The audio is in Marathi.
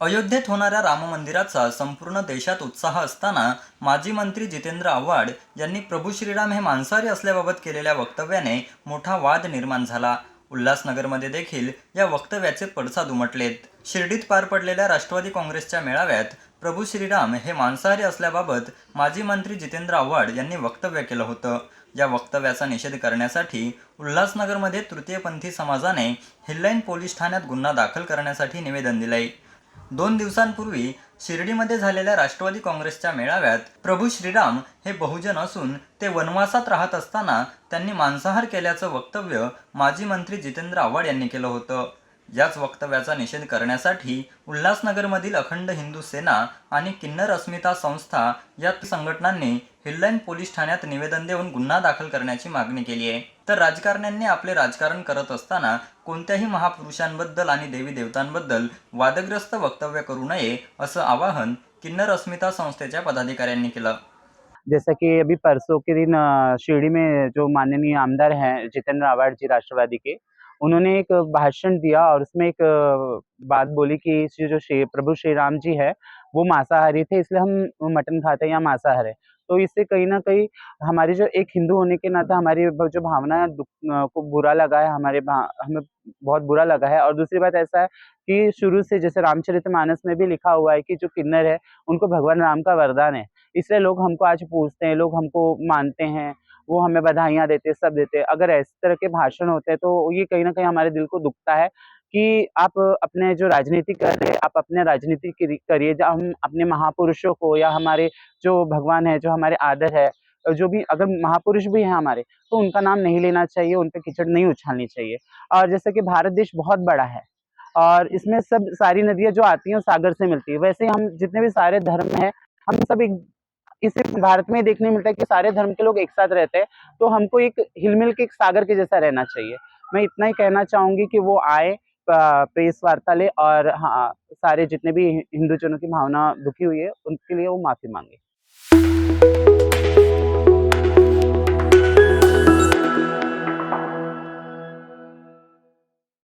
अयोध्येत होणाऱ्या राम मंदिराचा संपूर्ण देशात उत्साह असताना माजी मंत्री जितेंद्र आव्हाड यांनी प्रभू श्रीराम हे मांसाहारी असल्याबाबत केलेल्या वक्तव्याने मोठा वाद निर्माण झाला. उल्हासनगरमध्ये देखील या वक्तव्याचे पडसाद उमटलेत. शिर्डीत पार पडलेल्या राष्ट्रवादी काँग्रेसच्या मेळाव्यात प्रभू श्रीराम हे मांसाहारी असल्याबाबत माजी मंत्री जितेंद्र आव्हाड यांनी वक्तव्य केलं होतं. या वक्तव्याचा निषेध करण्यासाठी उल्हासनगरमध्ये तृतीयपंथी समाजाने हिल्लाईन पोलीस ठाण्यात गुन्हा दाखल करण्यासाठी निवेदन दिलंय. दोन दिवसांपूर्वी शिर्डीमध्ये झालेल्या राष्ट्रवादी काँग्रेसच्या मेळाव्यात प्रभू श्रीराम हे बहुजन असून ते वनवासात राहत असताना त्यांनी मांसाहार केल्याचं वक्तव्य माजी मंत्री जितेंद्र आव्हाड यांनी केलं होतं. याच वक्तव्याचा निषेध करण्यासाठी उल्हासनगरमधील अखंड हिंदू सेना आणि किन्नर अस्मिता संस्था या संघटनांनी हिल्लाईन पोलीस ठाण्यात निवेदन देऊन गुन्हा दाखल करण्याची मागणी केली आहे. तर राजकारण्यांनी आपले राजकारण करत असताना कोणत्याही महापुरुषांबद्दल आणि देवी देवतांबद्दल वादग्रस्त वक्तव्य करू नये असं आवाहन किन्नर अस्मिता संस्थेच्या पदाधिकाऱ्यांनी केलं. जैसा कि अभी परसों के दिन शिरडी में जो माननीय आमदार हैं जितेंद्र आवाड जी राष्ट्रवादी के उन्होंने एक भाषण दिया और उसमें एक बात बोली कि श्री जो श्री प्रभु श्री राम जी है वो मांसाहारी थे इसलिए हम मटन खाते हैं या मांसाहार है। तो इससे कहीं ना कहीं हमारी जो एक हिंदू होने के नाते हमारी जो भावना को बुरा लगा है, हमारे हमें बहुत बुरा लगा है। और दूसरी बात ऐसा है कि शुरू से जैसे रामचरितमानस में भी लिखा हुआ है कि जो किन्नर है, उनको भगवान राम का वरदान है। इसलिए लोग हमको आज पूछते हैं, लोग हमको मानते हैं, वो हमें बधाइयाँ देते सब देते अगर इस तरह के भाषण होते हैं तो ये कहीं ना कहीं हमारे दिल को दुखता है। कि आप अपने जो राजनीति कर रहे आप अपने राजनीति करी- करिए हम अपने महापुरुषों को या हमारे जो भगवान है, जो हमारे आदर है, जो भी, अगर महापुरुष भी हैं हमारे तो उनका नाम नहीं लेना चाहिए, उन पर कीचड़ नहीं उछालनी चाहिए। और जैसे कि भारत देश बहुत बड़ा है, और इसमें सब सारी नदियाँ जो आती हैं सागर से मिलती है। वैसे हम जितने भी सारे धर्म हैं, हम सब एक, इसे भारत में देखने मिलता है कि सारे धर्म के लोग एक साथ रहते हैं तो हमको एक हिलमिल के एक सागर के जैसा रहना चाहिए। मैं इतना ही कहना चाहूँगी कि वो आए प्रेस वार्ता ले और हाँ सारे जितने भी हिंदुजनों की भावना दुखी हुई है उनके लिए वो माफी मांगे।